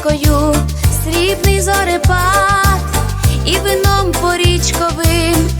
річкою, срібний зорепад і вином по річковим.